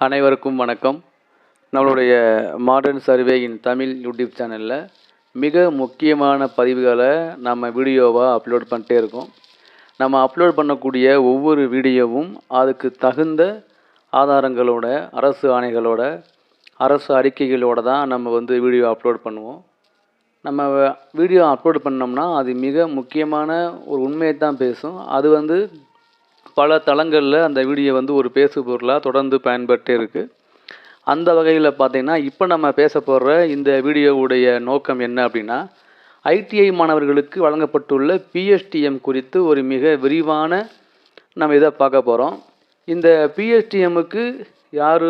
அனைவருக்கும் வணக்கம். நம்மளுடைய மாடர்ன் சர்வேயின் தமிழ் யூடியூப் சேனலில் மிக முக்கியமான பதிவுகளை நம்ம வீடியோவாக அப்லோட் பண்ணிட்டே இருக்கோம். நம்ம அப்லோட் பண்ணக்கூடிய ஒவ்வொரு வீடியோவும் அதுக்கு தகுந்த ஆதாரங்களோட அரசு ஆணைகளோட அரசு அறிக்கைகளோடு தான் நம்ம வந்து வீடியோ அப்லோட் பண்ணுவோம். நம்ம வீடியோ அப்லோட் பண்ணோம்னா அது மிக முக்கியமான ஒரு உண்மையை தான் பேசும். அது வந்து பல தளங்களில் அந்த வீடியோ வந்து ஒரு பேசு பொருளாக தொடர்ந்து பயன்பட்டே இருக்குது அந்த வகையில் பார்த்திங்கன்னா இப்போ நம்ம பேச போகிற இந்த வீடியோவுடைய நோக்கம் என்ன அப்படின்னா ஐடிஐ மாணவர்களுக்கு வழங்கப்பட்டுள்ள பிஎஸ்டிஎம் குறித்து ஒரு மிக விரிவான நம்ம இதை பார்க்க போகிறோம் இந்த பிஎஸ்டிஎம்முக்கு யார்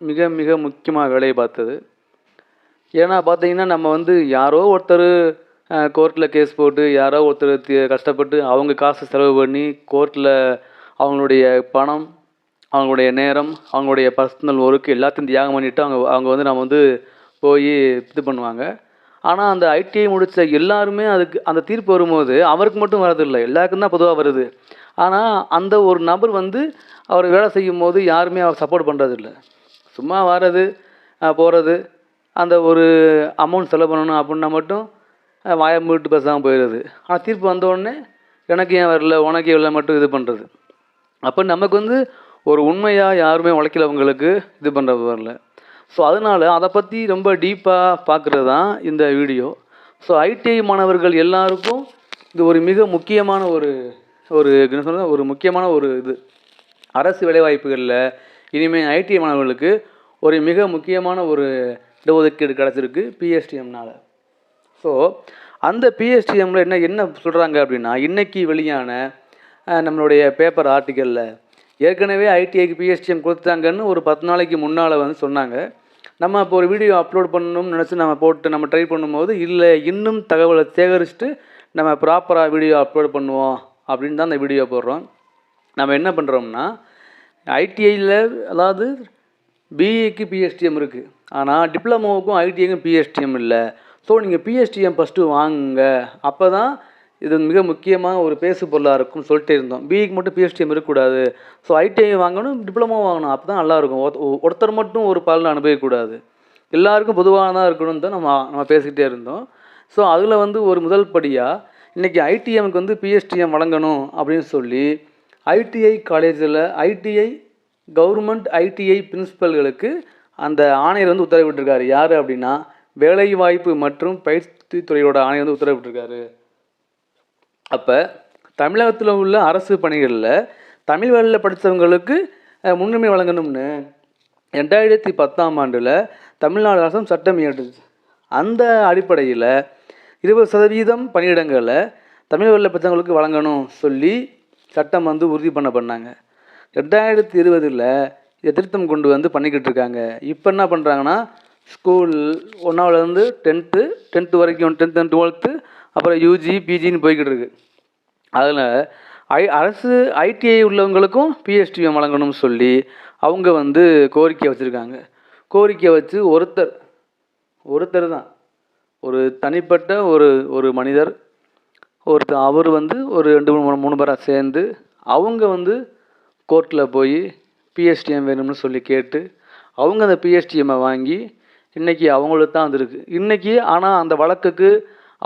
மிக மிக முக்கியமாக வேலையை பார்த்தது? ஏன்னா பார்த்தீங்கன்னா நம்ம வந்து யாரோ ஒருத்தர் கோர்ட்டில் கேஸ் போட்டு யாரோ ஒருத்தர் கஷ்டப்பட்டு அவங்க காசு செலவு பண்ணி கோர்ட்டில் அவங்களுடைய பணம் அவங்களுடைய நேரம் அவங்களுடைய பர்சனல் ஒர்க்கு எல்லாத்தையும் தியாகம் பண்ணிவிட்டு அவங்க அவங்க வந்து நம்ம வந்து போய் இது பண்ணுவாங்க. ஆனால் அந்த ஐடிஐ முடித்த எல்லாருமே அதுக்கு அந்த தீர்ப்பு வரும்போது அவருக்கு மட்டும் வரதில்லை எல்லாருக்கும் தான் பொதுவாக வருது. ஆனால் அந்த ஒரு நபர் வந்து அவர் வேலை செய்யும் போது யாருமே அவர் சப்போர்ட் பண்ணுறதில்ல சும்மா வர்றது போகிறது அந்த ஒரு அமௌண்ட் செலவு பண்ணணும் அப்படின்னா மட்டும் அஹ், வாயை மூட்டு பேசாமல் போயிடுது ஆனால் தீர்ப்பு வந்தோடனே எனக்கு ஏன் வரல உனக்கு எவ்வளோ மட்டும் இது பண்ணுறது அப்போ நமக்கு வந்து ஒரு உண்மையாக யாருமே உழைக்கிறவங்களுக்கு இது பண்ணுறது வரல. ஸோ அதனால் அதை பற்றி ரொம்ப டீப்பாக பார்க்குறது தான் இந்த வீடியோ ஸோ ஐடிஐ மாணவர்கள் எல்லாருக்கும் இது ஒரு மிக முக்கியமான ஒரு ஒரு என்ன சொல்ல ஒரு முக்கியமான ஒரு இது. அரசு வேலைவாய்ப்புகளில் இனிமேல் ஐடிஐ மாணவர்களுக்கு ஒரு மிக முக்கியமான ஒரு இடஒதுக்கீடு கிடச்சிருக்கு பிஎஸ்டிஎம்னால் ஸோ அந்த பிஎஸ்டிஎம்மில் என்ன என்ன சொல்கிறாங்க அப்படின்னா இன்றைக்கி வெளியான நம்மளுடைய பேப்பர் ஆர்டிக்கலில் ஏற்கனவே ஐடிஐக்கு பிஎஸ்டிஎம் கொடுத்தாங்கன்னு ஒரு பத்து நாளைக்கு முன்னால் வந்து சொன்னாங்க. நம்ம இப்போ ஒரு வீடியோ அப்லோட் பண்ணணும்னு நினச்சி நம்ம போட்டு நம்ம ட்ரை பண்ணும்போது இல்லை இன்னும் தகவலை சேகரிச்சுட்டு நம்ம ப்ராப்பராக வீடியோ அப்லோட் பண்ணுவோம் அப்படின்னு தான் அந்த வீடியோ போடுறோம். நம்ம என்ன பண்ணுறோம்னா ஐடிஐயில் அதாவது பிஏக்கு பிஎஸ்டிஎம் இருக்குது ஆனால் டிப்ளமோவுக்கும் ஐடிஐக்கும் பிஎஸ்டிஎம் இல்லை. ஸோ நீங்கள் P S T M first வாங்குங்க. அப்போ தான் இது மிக முக்கியமாக ஒரு பேசு பொருளாக இருக்கும்னு சொல்லிட்டே இருந்தோம். பிஇக்கு மட்டும் பிஎஸ்டிஎம் இருக்கக்கூடாது. ஸோ ஐடிஐ வாங்கணும் டிப்ளமோ வாங்கணும். அப்போ தான் நல்லாயிருக்கும் ஒருத்தர் மட்டும் ஒரு பலன் அனுபவிக்கக்கூடாது. எல்லாருக்கும் பொதுவானதாக இருக்கணும்னு தான் நம்ம நம்ம பேசிக்கிட்டே இருந்தோம். ஸோ அதில் வந்து ஒரு முதல் படியாக இன்றைக்கி ஐடிஎம்க்கு வந்து பிஎஸ்டிஎம் வழங்கணும் அப்படின்னு சொல்லி ஐடிஐ காலேஜில் ஐடிஐ கவர்மெண்ட் ஐடிஐ பிரின்சிபல்களுக்கு அந்த ஆணையர் வந்து உத்தரவிட்டிருக்காரு. யார் அப்படின்னா வேலைவாய்ப்பு மற்றும் பயிற்சி துறையோட ஆணையர் வந்து உத்தரவிட்டிருக்காரு. அப்போ தமிழகத்தில் உள்ள அரசு பணிகளில் தமிழ் வழியில் படித்தவங்களுக்கு முன்னுரிமை வழங்கணும்னு ரெண்டாயிரத்தி பத்தாம் ஆண்டில் தமிழ்நாடு அரசும் சட்டம் இயற்றுச்சு. அந்த அடிப்படையில் இருபது சதவீதம் பணியிடங்களை தமிழ் வழியில் படித்தவங்களுக்கு வழங்கணும் சொல்லி சட்டம் வந்து உறுதி பண்ண பண்ணாங்க. ரெண்டாயிரத்தி இருபதில் இதை திருத்தம் கொண்டு வந்து பண்ணிக்கிட்டு இருக்காங்க. இப்போ என்ன பண்ணுறாங்கன்னா ஸ்கூல் ஒன்றாவதுலேருந்து டென்த்து டென்த்து வரைக்கும் டென்த் அண்ட் டுவெல்த்து அப்புறம் யூஜி பிஜின்னு போய்கிட்டு இருக்குது அதில் ஐ அரசு ஐடிஐ உள்ளவங்களுக்கும் பிஎஸ்டிஎம் வழங்கணும்னு சொல்லி அவங்க வந்து கோரிக்கை வச்சுருக்காங்க. கோரிக்கை வச்சு ஒருத்தர் ஒருத்தர் தான். ஒரு தனிப்பட்ட ஒரு ஒரு மனிதர் ஒருத்தர் அவர் வந்து ஒரு ரெண்டு மூணு மூணு பேராக சேர்ந்து அவங்க வந்து கோர்ட்டில் போய் பிஎஸ்டிஎம் வேணும்னு சொல்லி கேட்டு அவங்க அந்த பிஎஸ்டிஎம்மை வாங்கி இன்றைக்கி அவங்களுக்கு தான் வந்திருக்கு இன்றைக்கி ஆனால் அந்த வழக்குக்கு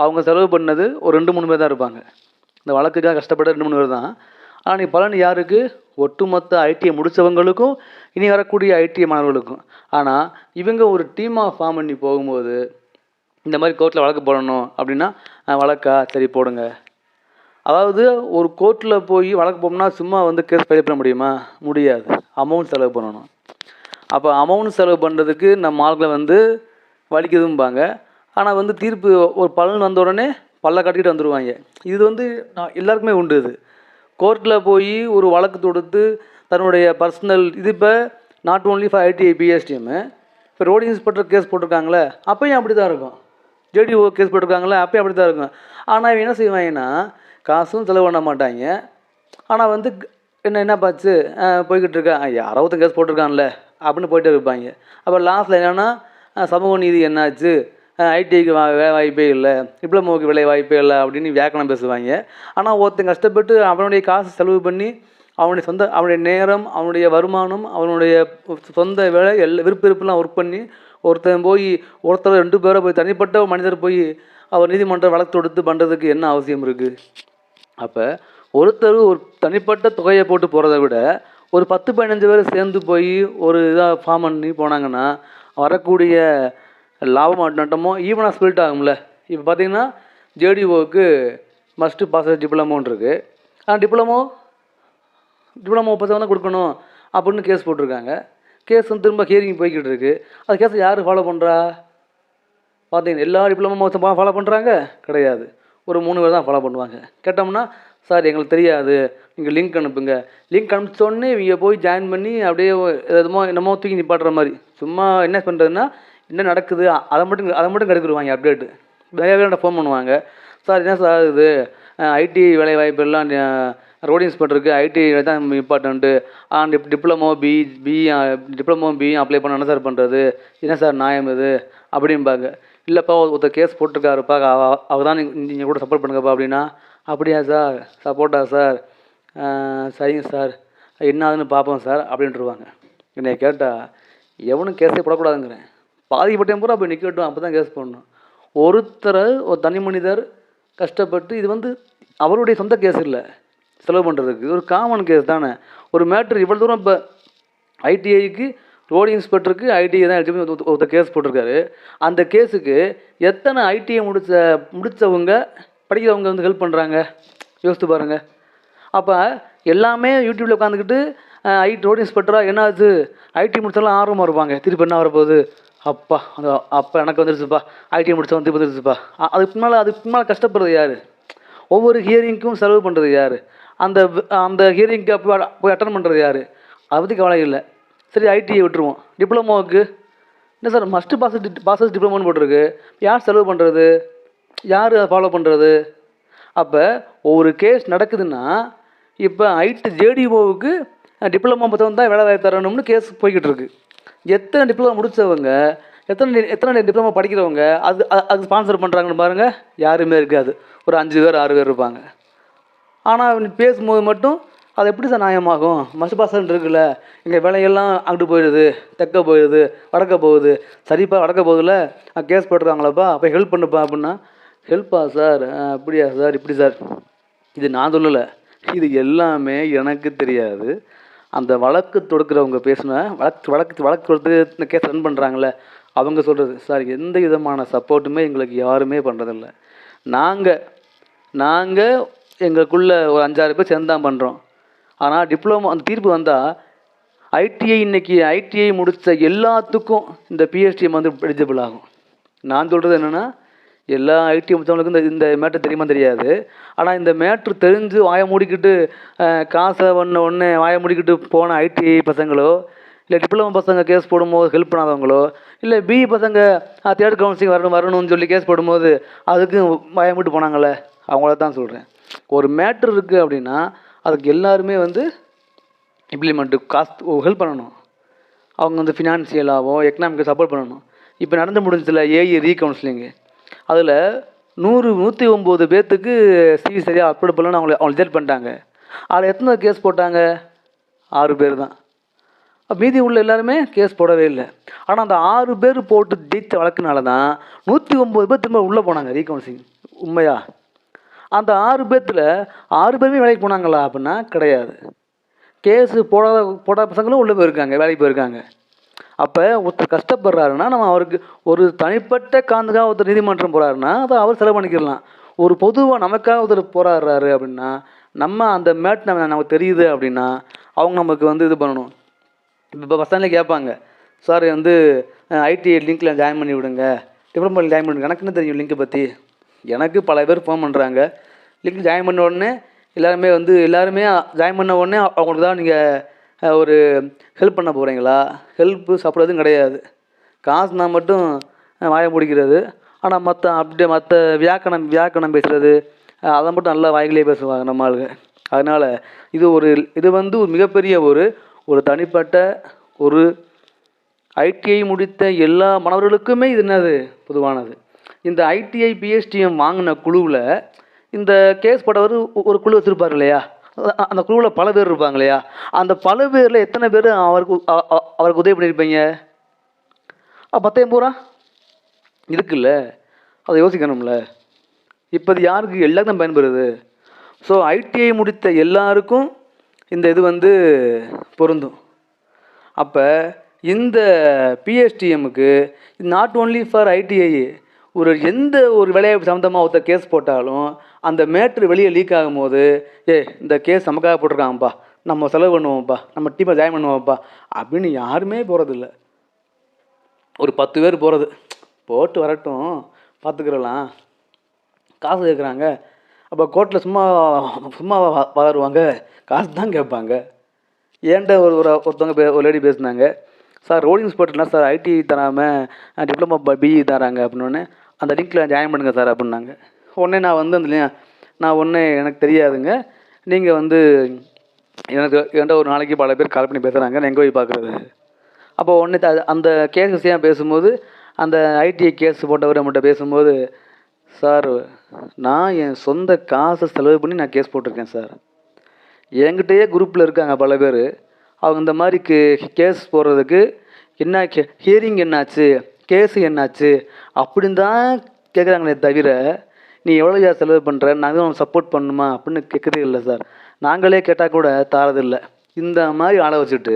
அவங்க செலவு பண்ணது ஒரு ரெண்டு மூணு பேர் தான் இருப்பாங்க. இந்த வழக்குக்காக கஷ்டப்பட்ட ரெண்டு மூணு பேர் தான். ஆனால் நீ பலன் யாருக்கு? ஒட்டுமொத்த ஐடிஐ முடித்தவங்களுக்கும் இனி வரக்கூடிய ஐடிஐ மாணவர்களுக்கும். ஆனால் இவங்க ஒரு டீமாக ஃபார்ம் பண்ணி போகும்போது இந்த மாதிரி கோர்ட்டில் வழக்கு போடணும் அப்படின்னா வழக்கா? சரி போடுங்க. அதாவது ஒரு கோர்ட்டில் போய் வழக்கு போகணும்னா சும்மா வந்து கேஸ் ஃபைல் பண்ண முடியுமா? முடியாது. அமௌண்ட் செலவு பண்ணணும். அப்போ அமௌண்ட் செலவு பண்ணுறதுக்கு நம்ம ஆட்களை வந்து வலிக்குதும்பாங்க. ஆனால் வந்து தீர்ப்பு ஒரு பலன் வந்த உடனே பல்ல கட்டிக்கிட்டு வந்துடுவாங்க இது வந்து நான் எல்லாருக்குமே உண்டு இது. கோர்ட்டில் போய் ஒரு வழக்கு தொடுத்து தன்னுடைய பர்சனல் இது இப்போ not only for I T I P S T M இப்போ ரோடு இன்ஸ்பெக்டர் கேஸ் போட்டிருக்காங்களே அப்பயும் அப்படி தான் இருக்கும் ஜேடிஓ கேஸ் போட்டிருக்காங்களே அப்பயும் அப்படி தான் இருக்கும். ஆனால் இவன் என்ன செய்வாங்கன்னா காசும் செலவு பண்ண மாட்டாங்க. ஆனால் வந்து என்ன என்ன பார்த்து போய்கிட்டு இருக்கா யாரோ ஒருத்தன் கேஸ் போட்டிருக்கான்ல அப்படின்னு போயிட்டே இருப்பாங்க. அப்புறம் லாஸ்ட்டில் என்னென்னா சமூக நீதி என்னாச்சு? ஐடிஐக்கு வேலை வாய்ப்பே இல்லை. டிப்ளமோவுக்கு வேலை வாய்ப்பே இல்லை அப்படின்னு வியாக்கணம் பேசுவாங்க. ஆனால் ஒருத்தன் கஷ்டப்பட்டு அவனுடைய காசு செலவு பண்ணி அவனுடைய சொந்த அவனுடைய நேரம் அவனுடைய வருமானம் அவனுடைய சொந்த வேலை எல்லா விருப்ப விருப்பெல்லாம் ஒர்க் பண்ணி ஒருத்தன் போய் ஒருத்தர் ரெண்டு பேரை போய் தனிப்பட்ட மனிதர் போய் அவர் நீதிமன்றம் வழக்கு தொடுத்து பண்ணுறதுக்கு என்ன அவசியம் இருக்குது அப்போ ஒருத்தர் ஒரு தனிப்பட்ட தொகையை போட்டு போகிறத விட ஒரு பத்து பதினஞ்சு பேர் சேர்ந்து போய் ஒரு இதாக ஃபார்ம் பண்ணி போனாங்கன்னா வரக்கூடிய லாபம் நட்டமோ ஈவனாக ஸ்பில்ட் ஆகும்ல. இப்போ பார்த்தீங்கன்னா ஜேடிஓவுக்கு மஸ்ட்டு பாஸ் டிப்ளமோன் இருக்குது ஆனால் டிப்ளமோ டிப்ளமோ பத்து தான் கொடுக்கணும் அப்படின்னு கேஸ் போட்டிருக்காங்க. கேஸ் வந்து திரும்ப ஹியரிங் போய்கிட்டு இருக்குது அந்த கேஸை யார் ஃபாலோ பண்ணுறா பார்த்தீங்கன்னா எல்லா டிப்ளமோ ஃபாலோ பண்ணுறாங்க கிடையாது. ஒரு மூணு பேர் தான் ஃபாலோ பண்ணுவாங்க. கேட்டோம்னா சார் எங்களுக்கு தெரியாது. நீங்கள் லிங்க் அனுப்புங்க. லிங்க் அனுப்பிச்சோடனே இவங்க போய் ஜாயின் பண்ணி அப்படியே எதுமோ என்னமோ தூக்கி நிப்பாட்டுற மாதிரி. சும்மா என்ன பண்ணுறதுன்னா என்ன நடக்குது? அதை மட்டும் அதை மட்டும் கெடுத்துருவாங்க அப்டேட்டு நிறைய பேர் ஃபோன் பண்ணுவாங்க. சார் என்ன சார் இது ஐடி வேலை வாய்ப்பெல்லாம் ரோடு ரோட் இன்ஸ்பெக்டருக்கு ஐடி தான் important and diploma B B diploma B apply பண்ண என்ன சார் பண்ணுறது என்ன சார் நியாயம் இது? அப்படிம்பாங்க. இல்லைப்பா ஒருத்தர் கேஸ் போட்டிருக்காருப்பா. அவ- அவர் தான் நீங்கள் கூட சப்போர்ட் பண்ணுங்கப்பா அப்படின்னா அப்படியா சார்? சப்போர்ட்டா சார்? சரிங்க சார். என்ன ஆகுதுன்னு பார்ப்போம் சார் அப்படின்ட்டுருவாங்க என்னை கேட்டால் எவனும் கேஸே போடக்கூடாதுங்கிறேன். பாதிக்கப்பட்டேன் பூரா போய் நிற்கட்டும் அப்போ தான் கேஸ் பண்ணணும் ஒருத்தரை ஒரு தனி மனிதர் கஷ்டப்பட்டு இது வந்து அவருடைய சொந்த கேஸ் இல்லை. செலவு பண்ணுறதுக்கு இது ஒரு காமன் கேஸ் தானே. ஒரு மேட்ரு இவ்வளோ தூரம் இப்போ ஐடிஐக்கு ரோடு இன்ஸ்பெக்டருக்கு ஐடிஐ தான் எடுத்து ஒருத்தர் கேஸ் போட்டிருக்காரு. அந்த கேஸுக்கு எத்தனை ஐடிஐ முடிச்ச முடித்தவங்க படிக்கிறவங்க வந்து ஹெல்ப் பண்ணுறாங்க யோசித்து பாருங்கள் அப்போ எல்லாமே யூடியூப்பில் உட்காந்துக்கிட்டு ஐடி ரோடு இன்ஸ்பெக்டராக என்ன ஆச்சு ஐடி முடிச்சாலும் ஆர்வமாக இருப்பாங்க. திருப்பி என்ன வரப்போகுது? அப்பா அந்த அப்போ எனக்கு வந்துருச்சுப்பா. ஐடி முடிச்சு வந்து வந்துருச்சுப்பா. அ- அதுக்கு பின்னால் அதுக்கு பின்னால் கஷ்டப்படுறது யார்? ஒவ்வொரு ஹியரிங்க்கும் செலவு பண்ணுறது யார்? அந்த அந்த ஹியரிங்க்கு போய் போய் அட்டன் பண்ணுறது யார்? அதை பற்றி கவலை இல்லை. சரி ஐடியை விட்டுருவோம். டிப்ளமோவுக்கு என்ன சார் மஸ்ட்டு பாசஸ் பாசஸ் டிப்ளமோன்னு போட்டிருக்கு. யார் செலவு பண்ணுறது யார் அதை ஃபாலோ பண்ணுறது அப்போ ஒவ்வொரு கேஸ் நடக்குதுன்னா இப்போ ஐடி ஜேடிஓவுக்கு டிப்ளமோ பத்தவன் தான் வேலை வாய்ப்பு தரணும்னு கேஸ் போய்கிட்டு இருக்கு. எத்தனை டிப்ளமோ முடித்தவங்க எத்தனை எத்தனை டிப்ளமோ படிக்கிறவங்க அது அது ஸ்பான்சர் பண்ணுறாங்கன்னு பாருங்கள் யாருமே இருக்காது. ஒரு அஞ்சு பேர் ஆறு பேர் இருப்பாங்க. ஆனால் பேசும்போது மட்டும் அது எப்படி சார் நியாயமாகும்? மஸ்ட் பாசன் இருக்குல்ல எங்கள் வேலையெல்லாம் அங்கிட்டு போயிடுது தெற்க போயிடுது வடக்க போகுது. சரிப்பா வடக்க போகுதுல கேஸ் போட்டுருக்காங்களப்பா அப்போ ஹெல்ப் பண்ணுப்பா அப்படின்னா ஹெல்ப்பா சார்? அப்படியா சார்? இப்படி சார். இது நான் சொல்லலை. இது எல்லாமே எனக்கு தெரியாது. அந்த வழக்கு தொடுக்கிறவங்க பேசின வழக்கு வழக்கு வழக்கு கொடுத்து இந்த கேஸ் ரன் பண்ணுறாங்களே அவங்க சொல்கிறது சார் எந்த விதமான சப்போர்ட்டுமே எங்களுக்கு யாருமே பண்ணுறதில்ல நாங்கள் நாங்கள் எங்களுக்குள்ளே ஒரு அஞ்சாறு பேர் சேர்ந்து தான் பண்ணுறோம் ஆனால் டிப்ளமோ அந்த தீர்ப்பு வந்தால் ஐடிஐ இன்னைக்கு ஐடிஐ முடித்த எல்லாத்துக்கும் இந்த பிஹெச்டிஎம் வந்து எலிஜிபிள் ஆகும். நான் சொல்கிறது என்னென்னா எல்லா ஐடி மற்றவங்களுக்கும் இந்த இந்த மேட்ரு தெரியுமா தெரியாது. ஆனால் இந்த மேட்ரு தெரிஞ்சு வாயை மூடிக்கிட்டு காசை ஒன்று ஒன்று வாயை மூடிக்கிட்டு போன ஐடி பசங்களோ இல்லை டிப்ளமோ பசங்க கேஸ் போடும்போது ஹெல்ப் பண்ணாதவங்களோ இல்லை பிஇ பசங்க தேர்ட் கவுன்சிலிங் வரணும் வரணும்னு சொல்லி கேஸ் போடும்போது அதுக்கு வாயை மூட்டு போனாங்களே அவங்கள தான் சொல்கிறேன் ஒரு மேட்ரு இருக்குது அப்படின்னா அதுக்கு எல்லாருமே வந்து இம்ப்ளிமெண்ட்டு காஸ்ட் ஹெல்ப் பண்ணணும். அவங்க வந்து ஃபினான்சியலாகவோ எக்கனாமிக்கு சப்போர்ட் பண்ணணும். இப்போ நடந்து முடிஞ்சதில்ல ஏஇ ரீகவுன்சிலிங்கு அதில் நூறு நூற்றி ஒம்பது பேர்த்துக்கு சிவி சரியாக அப்லோட் பண்ணலன்னு அவங்கள அவங்க ரிஜெக்ட் பண்ணிட்டாங்க. அதில் எத்தனை கேஸ் போட்டாங்க? ஆறு பேர் தான் மீதி உள்ள எல்லாருமே கேஸ் போடவே இல்லை. ஆனால் அந்த ஆறு பேர் போட்டு ஜெயித்த வழக்குனால தான் நூற்றி ஒம்பது பேர் திரும்ப உள்ளே போனாங்க ரீகவுன்சிங் உண்மையா? அந்த ஆறு பேர்த்தில் ஆறு பேருமே வேலைக்கு போனாங்களா அப்படின்னா கிடையாது. கேஸு போடாத போடாத பசங்களும் உள்ளே போயிருக்காங்க வேலைக்கு போயிருக்காங்க. அப்போ ஒருத்தர் கஷ்டப்படுறாருன்னா நம்ம அவருக்கு ஒரு தனிப்பட்ட காந்துக்காக ஒருத்தர் நீதிமன்றம் போகிறாருன்னா அதை அவர் செலவு பண்ணிக்கிடலாம். ஒரு பொதுவாக நமக்காக ஒருத்தர் போராடுறாரு அப்படின்னா நம்ம அந்த மேட் நம்ம நமக்கு தெரியுது அப்படின்னா அவங்க நமக்கு வந்து இது பண்ணணும். இப்போ பசங்களே கேட்பாங்க சார் வந்து ஐடி லிங்க்கில் ஜாயின் பண்ணி விடுங்க. டிப்ளமோ ஜாயின் பண்ணுங்க எனக்குன்னு தெரியும் லிங்க்கை பற்றி எனக்கு பல பேர் ஃபோன் பண்ணுறாங்க லிங்க் ஜாயின் பண்ண உடனே எல்லாருமே வந்து எல்லாருமே ஜாயின் பண்ண உடனே அவங்களுக்கு தான் நீங்கள் ஒரு ஹெல்ப் பண்ண போகிறீங்களா ஹெல்ப்பு சப்போர்ட் எதுவும் கிடையாது. காசுனா மட்டும் வாயை முடிக்கிறது. ஆனால் மற்ற அப்படியே மற்ற வியாக்கணம் வியாக்கணம் பேசுகிறது அதை மட்டும் நல்லா வாய்களே பேசுவாங்க நம்ம ஆளுங்க. அதனால் இது ஒரு இது வந்து ஒரு மிகப்பெரிய ஒரு ஒரு தனிப்பட்ட ஒரு ஐடிஐ முடித்த எல்லா மாணவர்களுக்குமே இது என்னது? பொதுவானது. இந்த ஐடிஐ பிஎஸ்டிஎம் வாங்கின குழுவில் இந்த கேஸ் போட்டவர் ஒரு குழு வச்சுருப்பார் இல்லையா? அந்த குழுவில் பல பேர் இருப்பாங்க இல்லையா அந்த பல பேரில் எத்தனை பேர் அவருக்கு அவருக்கு உதவி பண்ணியிருப்பீங்க? பத்தையும் பூரா இருக்குல்ல. அதை யோசிக்கணும்ல. இப்போ அது யாருக்கு? எல்லாருக்கும் பயன்படுது. ஸோ ஐடிஐ முடித்த எல்லாருக்கும் இந்த இது வந்து பொருந்தும். அப்போ இந்த பிஎஸ்டிஎம்முக்கு not only for I T I ஒரு எந்த ஒரு விளையாட்டு சம்மந்தமாக ஒருத்தர் கேஸ் போட்டாலும் அந்த மேட்ரு வெளியே லீக் ஆகும்போது ஏ இந்த கேஸ் நமக்காக போட்டிருக்காங்கப்பா. நம்ம செலவு பண்ணுவோம்ப்பா. நம்ம டீமை ஜாயின் பண்ணுவோம்ப்பா. அப்படின்னு யாருமே போகிறதில்ல ஒரு பத்து பேர் போகிறது போட்டு வரட்டும். பார்த்துக்கிறலாம். காசு கேட்குறாங்க. அப்போ கோர்ட்டில் சும்மா சும்மா வளருவாங்க. காசு தான் கேட்பாங்க. ஏன்ட்ட ஒரு ஒரு ஒருத்தவங்க பே ஒரு லேடி பேசுனாங்க. சார் ரோடிங் ஸ்போர்ட்லாம் சார். ஐடி தராமல் டிப்ளமோ பிஇ தராங்க. அப்படின்னோடனே அந்த லிங்க்கில் ஜாயின் பண்ணுங்கள் சார். அப்படின்னாங்க. உடனே நான் வந்து அந்த நான் ஒன்று எனக்கு தெரியாதுங்க. நீங்கள் வந்து எனக்கு என்கிட்ட ஒரு நாளைக்கு பல பேர் கால் பண்ணி பேசுகிறாங்க நான் எங்கே போய் பார்க்குறது அப்போ ஒன்று அந்த கேஸ் விஷயம் பேசும்போது அந்த ஐடிஐ கேஸ் போட்டவர் நம்மகிட்ட பேசும்போது சார் நான் என் சொந்த காசை செலவு பண்ணி நான் கேஸ் போட்டிருக்கேன் சார் என்கிட்டயே குரூப்பில் இருக்காங்க பல பேர். அவங்க இந்த மாதிரி கே கேஸ் போடுறதுக்கு என்ன கே ஹியரிங் என்னாச்சு? கேஸு என்னாச்சு? அப்படின்னு தான் கேட்குறாங்களே தவிர நீ எவ்வளோ சார் செலவு பண்ணுற நாங்கள் உனக்கு சப்போர்ட் பண்ணணுமா? அப்படின்னு கேட்குறதே இல்லை சார் நாங்களே கேட்டால் கூட தாரதில்லை இந்த மாதிரி ஆளை வச்சுட்டு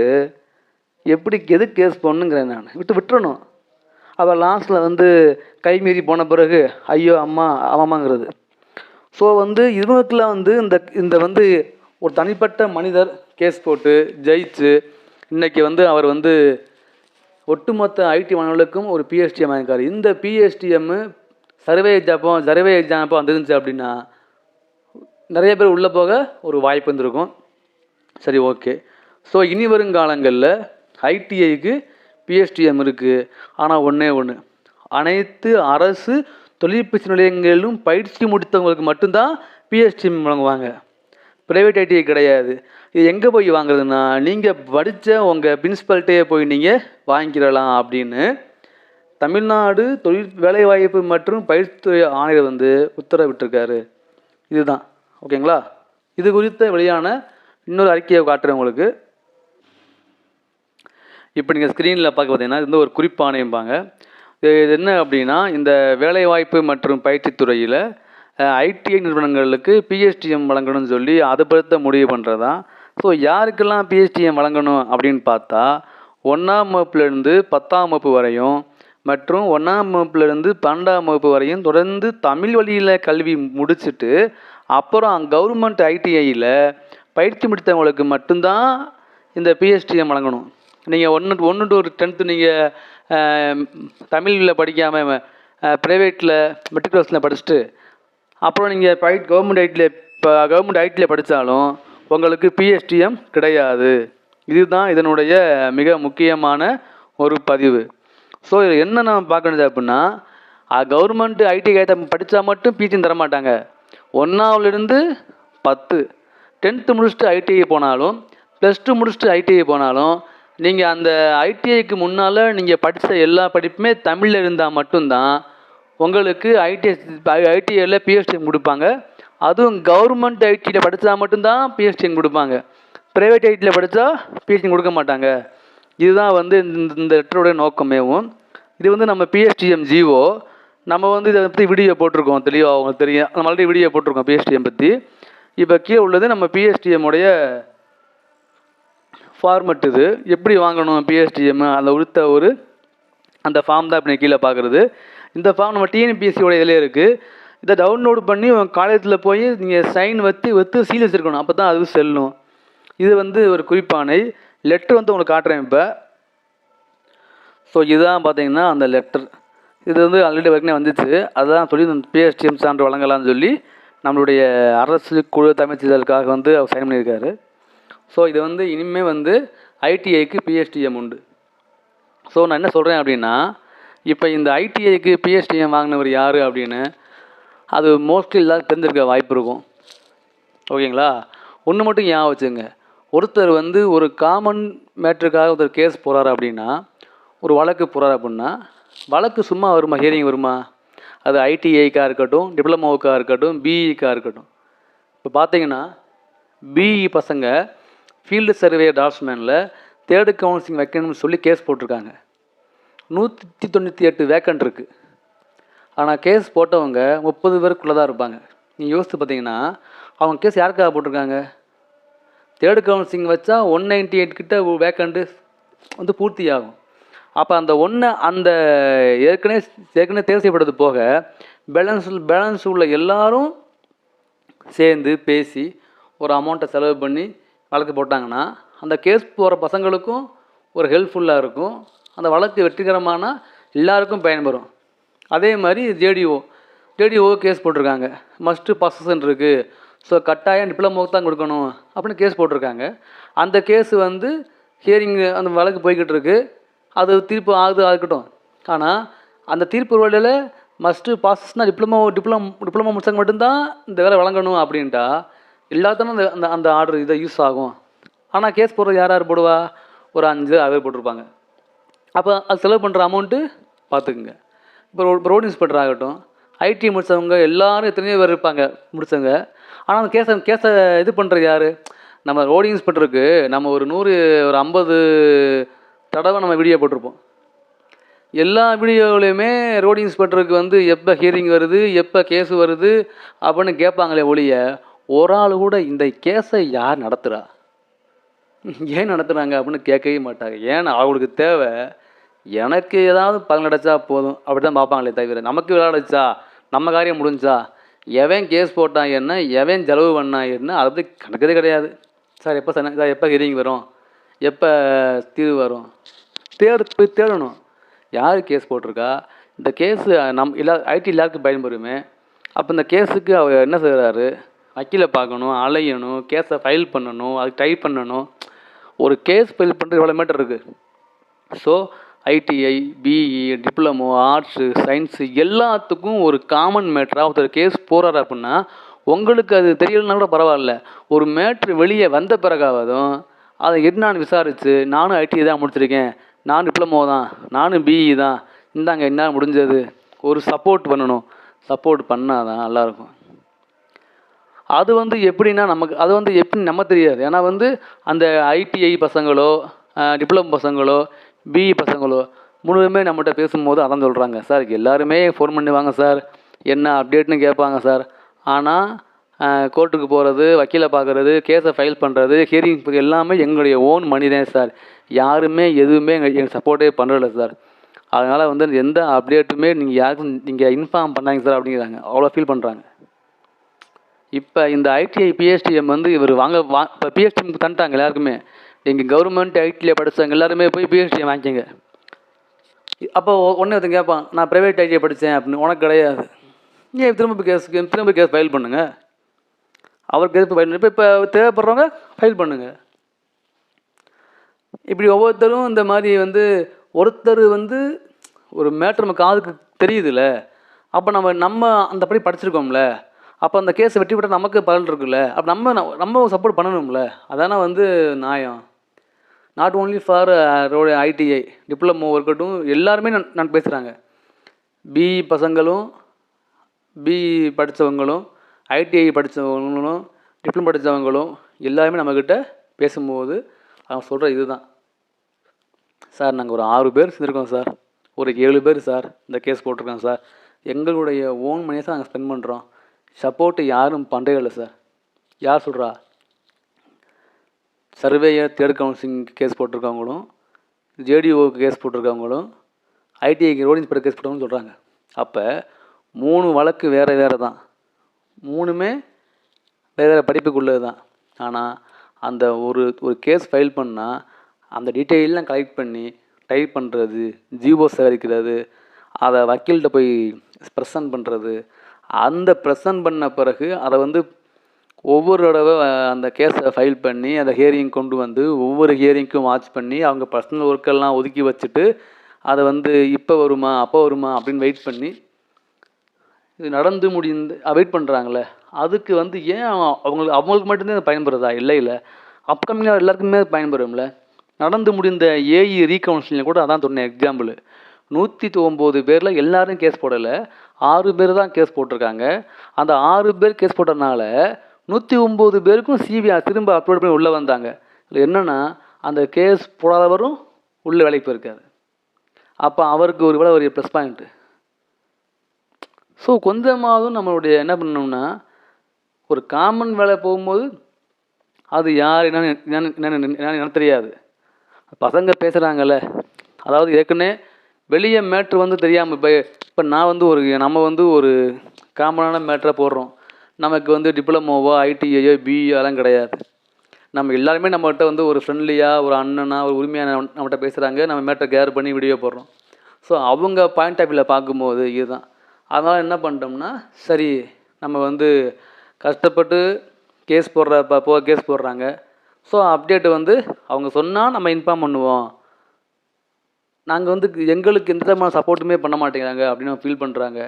எப்படி எது கேஸ் பண்ணுங்கிறேன் நான். விட்டு விட்டுறணும். அவள் லாஸ்ட்டில் வந்து கை மீறி போன பிறகு ஐயோ அம்மா அவமாங்கிறது. ஸோ வந்து இவங்களுக்குலாம் வந்து இந்த இந்த வந்து ஒரு தனிப்பட்ட மனிதர் கேஸ் போட்டு ஜெயிச்சு இன்னைக்கு வந்து அவர் வந்து ஒட்டுமொத்த ஐடி மாணவர்களுக்கும் ஒரு பிஎஸ்டிஎம் வாங்கிருக்கார் இந்த P S T M survey எக்ஸாப்போ survey exam அப்போ வந்துருந்துச்சு அப்படின்னா நிறைய பேர் உள்ளே போக ஒரு வாய்ப்பு இருந்திருக்கும். சரி ஓகே. ஸோ இனி வருங்காலங்களில் ஐடிஐக்கு பிஎஸ்டிஎம் இருக்குது ஆனால் ஒன்றே ஒன்று அனைத்து அரசு தொழிற்பயிற்சி நிலையங்களிலும் பயிற்சி முடித்தவங்களுக்கு மட்டும்தான் பிஎஸ்டிஎம் வழங்குவாங்க. ப்ரைவேட் ஐடிஐ கிடையாது. இது எங்கே போய் வாங்குறதுன்னா நீங்கள் படித்த உங்கள் பிரின்சிபல்கிட்டே போய் நீங்கள் வாங்கிக்கிறலாம் அப்படின்னு தமிழ்நாடு தொழில் வேலைவாய்ப்பு மற்றும் பயிற்சித்துறை ஆணையர் வந்து உத்தரவிட்டிருக்காரு. இதுதான். ஓகேங்களா? இது குறித்த வெளியான இன்னொரு அறிக்கையை காட்டுறேன் உங்களுக்கு. இப்போ நீங்கள் ஸ்க்ரீனில் பார்க்க பார்த்தீங்கன்னா இந்த வந்து ஒரு குறிப்பாணையம்பாங்க இது இது என்ன அப்படின்னா இந்த வேலைவாய்ப்பு மற்றும் பயிற்சித்துறையில் ஐடிஐ நிறுவனங்களுக்கு பிஎஸ்டிஎம் வழங்கணும்னு சொல்லி அதை பொறுத்த முடிவு பண்ணுறதான் ஸோ யாருக்கெல்லாம் பிஎஸ்டிஎம் வழங்கணும் அப்படின்னு பார்த்தா ஒன்றாம் வகுப்புலேருந்து பத்தாம் வகுப்பு வரையும் மற்றும் ஒன்றாம் வகுப்புலேருந்து பன்னெண்டாம் வகுப்பு வரையும் தொடர்ந்து தமிழ் வழியில் கல்வி முடிச்சுட்டு அப்புறம் கவர்மெண்ட் ஐடிஐயில் பயிற்சி முடித்தவங்களுக்கு மட்டும்தான் இந்த பிஹெச்டிஎம் வழங்கணும். நீங்கள் ஒன்று ஒன்று டு ஒரு டென்த்து நீங்கள் தமிழில் படிக்காமல் ப்ரைவேட்டில் மெட்ரிகுலேஷனில் படிச்சுட்டு அப்புறம் நீங்கள் பை கவர்மெண்ட் ஐடியில் இப்போ கவர்மெண்ட் ஐடியில் படித்தாலும் உங்களுக்கு பிஎஸ்டிஎம் கிடையாது. இதுதான் இதனுடைய மிக முக்கியமான ஒரு பதிவு. ஸோ இதில் என்ன நம்ம பார்க்கணுது அப்படின்னா கவர்மெண்ட்டு ஐடி கேட்ட படித்தா மட்டும் பிஜின்னு தரமாட்டாங்க. ஒன்றாவிலிருந்து பத்து. டென்த்து முடிச்சுட்டு ஐடிஐ போனாலும் ப்ளஸ் டூ முடிச்சுட்டு ஐடிஐ போனாலும் நீங்கள் அந்த ஐடிஐக்கு முன்னால் நீங்கள் படித்த எல்லா படிப்புமே தமிழில் இருந்தால் மட்டும்தான் உங்களுக்கு ஐடிஐ ஐடிஐயில் பிஎஸ்டிஎம் கொடுப்பாங்க. அதுவும் கவர்மெண்ட் ஐடியில் படித்தா மட்டும்தான் பிஎஸ்டிஎம் கொடுப்பாங்க. ப்ரைவேட் ஐடியில் படித்தா பிஎஸ்டிஎம் கொடுக்க மாட்டாங்க. இதுதான் வந்து இந்த இந்த லெட்டருடைய நோக்கமேவும். இது வந்து நம்ம பிஎஸ்டிஎம் ஜிஓ நம்ம வந்து இதை பற்றி வீடியோ போட்டிருக்கோம் தெளிவாக அவங்க தெரியும். நம்ம ஆல்ரெடி வீடியோ போட்டிருக்கோம் பிஎஸ்டிஎம் பற்றி இப்போ கீழே உள்ளது நம்ம பிஎஸ்டிஎம் உடைய ஃபார்மெட் இது. எப்படி வாங்கணும் பிஎஸ்டிஎம் அதில் உடுத்த ஒரு அந்த ஃபார்ம் தான் அப்படி கீழே பார்க்குறது. இந்த ஃபார்ம் நம்ம டிஎன்பிஎஸ்சியோட இதிலே இருக்குது இதை டவுன்லோடு பண்ணி உங்கள் காலேஜில் போய் நீங்கள் சைன் வச்சு வத்து சீல் வச்சுருக்கணும் அப்போ தான் அது செல்லும். இது வந்து ஒரு குறிப்பானை. லெட்டர் வந்து உங்களுக்கு காட்டுறேன் இப்போ. ஸோ இதுதான் பார்த்தீங்கன்னா அந்த லெட்டர் இது வந்து ஆல்ரெடி வரைக்கும் வந்துச்சு. அதுதான் சொல்லி இந்த பிஎஸ்டிஎம் சான்று வழங்கலாம்னு சொல்லி நம்மளுடைய அரசு குழு தமிழ்ச்சிதழுக்காக வந்து அவர் சைன் பண்ணியிருக்காரு. ஸோ இது வந்து இனிமேல் வந்து ஐடிஐக்கு பிஎஸ்டிஎம் உண்டு. ஸோ நான் என்ன சொல்கிறேன் அப்படின்னா இப்போ இந்த ஐடிஐக்கு பிஎஸ்டிஎம் வாங்கினவர் யார் அப்படின்னு அது மோஸ்ட்லி எல்லாரும் தெரிஞ்சிருக்க வாய்ப்பு இருக்கும். ஓகேங்களா ஒன்று மட்டும் ஞாபகம் வச்சுங்க ஒருத்தர் வந்து ஒரு காமன் மேட்ருக்காக ஒருத்தர் கேஸ் போகிறாரு அப்படின்னா ஒரு வழக்கு போகிறாரு அப்படின்னா வழக்கு சும்மா வருமா? ஹியரிங் வருமா? அது ஐடிஐக்காக இருக்கட்டும் டிப்ளமோவுக்காக இருக்கட்டும் பிஇக்காக இருக்கட்டும். இப்போ பார்த்தீங்கன்னா பிஇ பசங்க ஃபீல்டு சர்வே டாட்ஸ்மேனில் தேர்டு கவுன்சிலிங் வைக்கணும்னு சொல்லி கேஸ் போட்டிருக்காங்க. நூற்றி தொண்ணூற்றி எட்டு வேக்கண்ட் இருக்குது ஆனால் கேஸ் போட்டவங்க முப்பது பேருக்குள்ளே தான் இருப்பாங்க. நீங்கள் யோசித்து பார்த்தீங்கன்னா அவங்க கேஸ் யாருக்காக போட்டிருக்காங்க? தேர்டு கவுன்சிலிங் வச்சா ஒன் நைன்டி எயிட் கிட்ட வேக்கண்ட்டு வந்து பூர்த்தி ஆகும் அப்போ அந்த ஒன்று அந்த ஏற்கனவே ஏற்கனவே தேர்வு செய்யப்பட்டது போக பேலன்ஸ் பேலன்ஸ் உள்ள எல்லாரும் சேர்ந்து பேசி ஒரு அமௌண்ட்டை செலவு பண்ணி வழக்கு போட்டாங்கன்னா அந்த கேஸ் போகிற பசங்களுக்கும் ஒரு ஹெல்ப்ஃபுல்லாக இருக்கும். அந்த வழக்கு வெற்றிகரமான எல்லாருக்கும் பயன்பெறும். அதே மாதிரி J D O J D O case போட்டிருக்காங்க. மஸ்ட்டு பர்சன் இருக்குது ஸோ கட்டாயம் டிப்ளமோக்கு தான் கொடுக்கணும் அப்படின்னு கேஸ் போட்டிருக்காங்க. அந்த கேஸ் வந்து ஹியரிங் அந்த வழக்கு போய்கிட்டு இருக்கு. அது தீர்ப்பு ஆகுது ஆகட்டும். ஆனால் அந்த தீர்ப்பு வழியில் மஸ்ட்டு பாஸ்னா டிப்ளமோ டிப்ளமோ டிப்ளமோ முடிச்சவங்க மட்டும்தான் இந்த வேலை வழங்கணும் அப்படின்ட்டா எல்லாத்தனும் அந்த அந்த அந்த ஆர்டர் இதை யூஸ் ஆகும். ஆனால் கேஸ் போடுறது யார் யார் போடுவா? ஒரு அஞ்சு ஆறு பேர் போட்டிருப்பாங்க. அப்போ அது செலவு பண்ணுற அமௌண்ட்டு பார்த்துக்குங்க இப்போ ரோ ரோடு இன்ஸ்பெக்டர் ஆகட்டும் ஐடி முடித்தவங்க எல்லாரும் எத்தனையோ பேர் இருப்பாங்க முடித்தவங்க ஆனால் அந்த கேஸை கேஸை இது பண்ணுறது யார்? நம்ம ரோடு இன்ஸ்பெக்டருக்கு நம்ம ஒரு நூறு ஒரு ஐம்பது தடவை நம்ம வீடியோ போட்டிருப்போம். எல்லா வீடியோவிலையுமே ரோடு இன்ஸ்பெக்டருக்கு வந்து எப்போ ஹியரிங் வருது எப்போ கேஸ் வருது அப்படின்னு கேட்பாங்களே ஒழிய ஒரு ஆள் கூட இந்த கேஸை யார் நடத்துகிறா ஏன் நடத்துகிறாங்க அப்படின்னு கேட்கவே மாட்டாங்க. ஏன்னா அவங்களுக்கு தேவை? எனக்கு ஏதாவது பலன் கிடச்சா போதும். அப்படி தான் பார்ப்பாங்களே தவிர நமக்கு விளையாடுச்சா? நம்ம காரியம் முடிஞ்சா எவன் கேஸ் போட்டான் என்ன எவன் செலவு பண்ணான் என்ன அதை பற்றி கணக்கதே கிடையாது. சார் எப்போ சார் சார் எப்போ ஹியரிங் வரும்? எப்போ தீர்வு வரும்? தேடு போய் தேடணும். யார் கேஸ் போட்டிருக்கா? இந்த கேஸு நம் எல்லா ஐடி எல்லாருக்கும் பயன்பெறுமே அப்போ இந்த கேஸுக்கு அவர் என்ன செய்கிறாரு வக்கீலை பார்க்கணும் அலையணும் கேஸை ஃபைல் பண்ணணும் அது டைப் பண்ணணும். ஒரு கேஸ் ஃபைல் பண்ணுறது எவ்வளோ மீட்டர் இருக்குது so I T I B E diploma arts science எல்லாத்துக்கும் ஒரு காமன் மேட்ராக ஒருத்தர் கேஸ் போகிறாரு அப்படின்னா உங்களுக்கு அது தெரியலனா கூட பரவாயில்ல. ஒரு மேட்ரு வெளியே வந்த பிறகாவதும் அதை என்னன்னு விசாரித்து நானும் ஐடிஐ தான் முடிச்சிருக்கேன். நான் டிப்ளமோ தான். நானும் பிஇ தான். இந்தாங்க என்ன முடிஞ்சது. ஒரு சப்போர்ட் பண்ணணும். சப்போர்ட் பண்ணால் தான் நல்லாயிருக்கும். அது வந்து எப்படின்னா நமக்கு அது வந்து எப்படி நம்ம தெரியாது. ஏன்னா வந்து அந்த ஐடிஐ பசங்களோ டிப்ளமோ பசங்களோ பிஇ பசங்களோ முழுவதுமே நம்மகிட்ட பேசும்போது அதான் சொல்கிறாங்க சார் எல்லாருமே ஃபோன் பண்ணுவாங்க சார். என்ன அப்டேட்னு கேட்பாங்க சார். ஆனால் கோர்ட்டுக்கு போகிறது வக்கீலை பார்க்குறது கேஸை ஃபைல் பண்ணுறது ஹியரிங் எல்லாமே எங்களுடைய ஓன் மணி தான் சார். யாருமே எதுவுமே எங்கள் எங்கள் சப்போர்ட்டே பண்ணுறதில்ல சார். அதனால் வந்து எந்த அப்டேட்டுமே நீங்கள் யாருக்கும் நீங்கள் இன்ஃபார்ம் பண்ணாங்க சார் அப்படிங்கிறாங்க. அவ்வளோ ஃபீல் பண்ணுறாங்க இப்போ இந்த ஐடிஐ பிஹெச்டிஎம் வந்து இவர் வாங்க வா இப்போ பிஹெச்டிஎம் தந்துட்டாங்க எல்லாருக்குமே. எங்கள் கவர்மெண்ட் ஐடியில் படித்தவங்க எல்லாருமே போய் பிஎஸ்டிஎம் வாங்கிக்கங்க. அப்போ ஒன்று ஒருத்தன் கேட்பான் நான் ப்ரைவேட் ஐடிஐ படித்தேன் அப்படின்னு. உனக்கு கிடையாது. ஏன் திரும்ப கேஸ் திரும்ப கேஸ் ஃபைல் பண்ணுங்கள் அவர் கேஸ் ஃபைல் இப்போ இப்போ தேவைப்படுறவங்க ஃபைல் பண்ணுங்கள் இப்படி ஒவ்வொருத்தரும் இந்த மாதிரி வந்து ஒருத்தர் வந்து ஒரு மேட்ரு நம்ம காதுக்கு தெரியுதுல்ல அப்போ நம்ம நம்ம அந்த படி படிச்சிருக்கோம்ல அப்போ அந்த கேஸை வெற்றி பெற்ற நமக்கு பலன் இருக்குல்ல அப்போ நம்ம நம்ம சப்போர்ட் பண்ணணும்ல அதானே வந்து நியாயம். Not only for road I T I diploma இருக்கட்டும் எல்லாருமே நான் நான் பேசுகிறாங்க பிஇ பசங்களும் பிஇ படித்தவங்களும் ஐடிஐ படித்தவங்களும் டிப்ளமோ படித்தவங்களும் எல்லாருமே நம்மக்கிட்ட பேசும்போது அவங்க சொல்கிற இதுதான். சார் நாங்கள் ஒரு ஆறு பேர் செஞ்சுருக்கோம் சார். ஒரு ஏழு பேர் சார் இந்த கேஸ் போட்டிருக்கோம் சார். எங்களுடைய ஓன் மணியை சார் நாங்கள் ஸ்பெண்ட் பண்ணுறோம் சப்போர்ட்டு யாரும் பண்ணுறே இல்லை சார். யார் சொல்கிறா சர்வேயர் தேர்ட் கவுன்சிலிங் கேஸ் போட்டிருக்கவங்களும் ஜேடிஓக்கு கேஸ் போட்டிருக்கவங்களும் ஐடிஐக்கு ரோடு இன்ஸ்பெக்டர் கேஸ் போட்டவங்கன்னு சொல்கிறாங்க அப்போ மூணு வழக்கு வேறு வேறு தான். மூணுமே வேறு வேறு படிப்புக்குள்ளது தான் ஆனால் அந்த ஒரு ஒரு கேஸ் ஃபைல் பண்ணால் அந்த டீட்டெயிலாம் கலெக்ட் பண்ணி டைப் பண்ணுறது ஜிஓ சேகரிக்கிறது அதை வக்கீல்கிட்ட போய் ப்ரெசன்ட் பண்ணுறது அந்த ப்ரெசன்ட் பண்ண பிறகு அதை வந்து ஒவ்வொரு தடவை அந்த கேஸை ஃபைல் பண்ணி அந்த ஹியரிங் கொண்டு வந்து ஒவ்வொரு ஹியரிங்க்கும் வாட்ச் பண்ணி அவங்க பர்சனல் ஒர்க்கெல்லாம் ஒதுக்கி வச்சுட்டு அதை வந்து இப்போ வருமா அப்போ வருமா அப்படின்னு வெயிட் பண்ணி இது நடந்து முடிந்து வெயிட் பண்ணுறாங்களே அதுக்கு வந்து ஏன் அவங்களுக்கு அவங்களுக்கு மட்டும்தான் பயன்படுறதா இல்லை இல்லை. அப்கமிங்காக எல்லாருக்குமே அது நடந்து முடிந்த ஏஇ ரீகவுன்சிலிங் கூட அதான் சொன்னேன் எக்ஸாம்பிள் நூற்றி ஒம்பது பேரில் எல்லாரும் கேஸ் போடலை. ஆறு பேர் தான் கேஸ் போட்டிருக்காங்க. அந்த ஆறு பேர் கேஸ் போட்டனால நூற்றி ஒம்பது பேருக்கும் சிபிஐ திரும்ப அப்லோட் பண்ணி உள்ளே வந்தாங்க. இதில் என்னென்னா அந்த கேஸ் போடாதவரும் உள்ளே வேலைக்கு போயிருக்காரு. அப்போ அவருக்கு ஒரு வேலை ஒரு ப்ளஸ் பாயிண்ட்டு ஸோ கொஞ்சமாவது நம்மளுடைய என்ன பண்ணணும்னா ஒரு காமன் வேலை போகும்போது அது யார் என்னன்னு என்னன்னு- தெரியாது. பசங்க பேசுகிறாங்கல்ல அதாவது ஏற்கனவே வெளியே மேட்ரு வந்து தெரியாமல் இப்போ இப்போ நான் வந்து ஒரு நம்ம வந்து ஒரு காமனான மேட்ரை போடுறோம். நமக்கு வந்து டிப்ளமோவோ ஐடிஐயோ பிஇ அதெல்லாம் கிடையாது. நம்ம எல்லாருமே நம்மகிட்ட வந்து ஒரு ஃப்ரெண்ட்லியாக ஒரு அண்ணனாக ஒரு உரிமையான நம்மகிட்ட பேசுகிறாங்க நம்ம மேட்டரை கேர் பண்ணி வீடியோ போடுறோம். ஸோ அவங்க பாயிண்ட் ஆஃப் வியூவில் பார்க்கும்போது இதுதான். அதனால் என்ன பண்ணிட்டோம்னா சரி நம்ம வந்து கஷ்டப்பட்டு கேஸ் போடுற போ போ கேஸ் போடுறாங்க. ஸோ அப்டேட் வந்து அவங்க சொன்னால் நம்ம இன்ஃபார்ம் பண்ணுவோம். நாங்கள் வந்து எங்களுக்கு எந்த விதமான சப்போர்ட்டுமே பண்ண மாட்டேங்கிறாங்க அப்படின்னு ஃபீல் பண்ணுறாங்க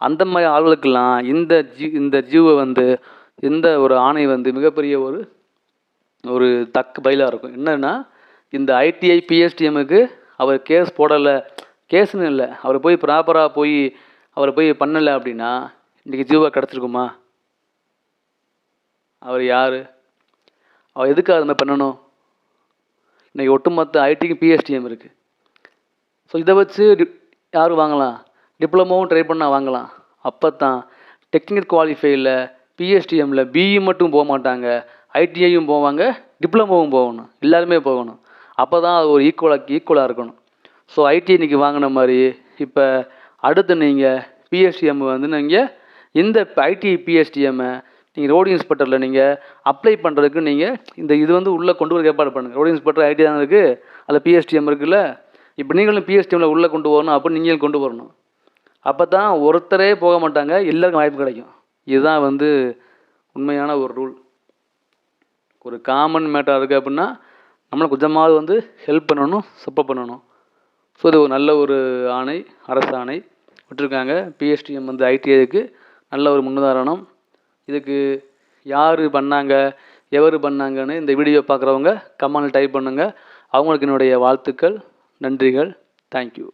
அந்த மாதிரி ஆளுகளுக்கெல்லாம் இந்த ஜி இந்த ஜீவை வந்து இந்த ஒரு ஆணை வந்து மிகப்பெரிய ஒரு ஒரு தக்கு பயிலாக இருக்கும். என்னென்னா இந்த ஐடிஐ பிஎஸ்டிஎம்முக்கு அவர் கேஸ் போடலை கேஸ்னு இல்லை. அவர் போய் ப்ராப்பராக போய் அவர் போய் பண்ணலை அப்படின்னா இன்றைக்கி ஜீவா கிடச்சிருக்குமா? அவர் யார்? அவர் எதுக்கு அது மாதிரி பண்ணணும்? இன்றைக்கி ஒட்டுமொத்த ஐடிக்கு பிஎஸ்டிஎம் இருக்குது ஸோ இதை வச்சு யார் வாங்கலாம்? டிப்ளமோவும் ட்ரை பண்ணால் வாங்கலாம். அப்போ தான் டெக்னிக்கல் குவாலிஃபைல பிஎஸ்டிஎம்மில் பிஇ மட்டும் போக மாட்டாங்க. ஐடிஐயும் போவாங்க டிப்ளமோவும் போகணும். எல்லாருமே போகணும். அப்போ தான் அது ஒரு ஈக்குவலாக ஈக்குவலாக இருக்கணும். ஸோ ஐடி இன்னைக்கு வாங்கின மாதிரி இப்போ அடுத்து நீங்கள் பிஎஸ்டிஎம் வந்து நீங்கள் இந்த ஐடி பிஎஸ்டிஎம்மை நீங்கள் ரோடு இன்ஸ்பெக்டரில் நீங்கள் அப்ளை பண்ணுறதுக்கு நீங்கள் இந்த இது வந்து உள்ளே கொண்டு வர ஏற்பாடு பண்ணுங்கள் ரோடு இன்ஸ்பெக்டர் ஐடி தான் இருக்குது அதில் பிஎஸ்டிஎம் இருக்குல்ல? இப்போ நீங்களும் பிஎஸ்டிஎம்மில் உள்ளே கொண்டு வரணும் அப்போ நீங்களும் கொண்டு வரணும். அப்போ தான் ஒருத்தரே போக மாட்டாங்க எல்லாருக்கும் வாய்ப்பு கிடைக்கும். இதுதான் வந்து உண்மையான ஒரு ரூல் ஒரு காமன் மேட்டர் இருக்குது அப்படின்னா நம்மளை கொஞ்சமாவது வந்து ஹெல்ப் பண்ணணும் சப்போர்ட் பண்ணணும். ஸோ இது ஒரு நல்ல ஒரு ஆணை அரசு ஆணை விட்டுருக்காங்க. பிஎஸ்டிஎம் வந்து ஐடிஐக்கு நல்ல ஒரு முன்னுதாரணம். இதுக்கு யார் பண்ணாங்க எவர் பண்ணாங்கன்னு இந்த வீடியோ பார்க்குறவங்க கமெண்ட் டைப் பண்ணுங்கள் அவங்களுக்கு என்னுடைய வாழ்த்துக்கள் நன்றிகள். தேங்க்யூ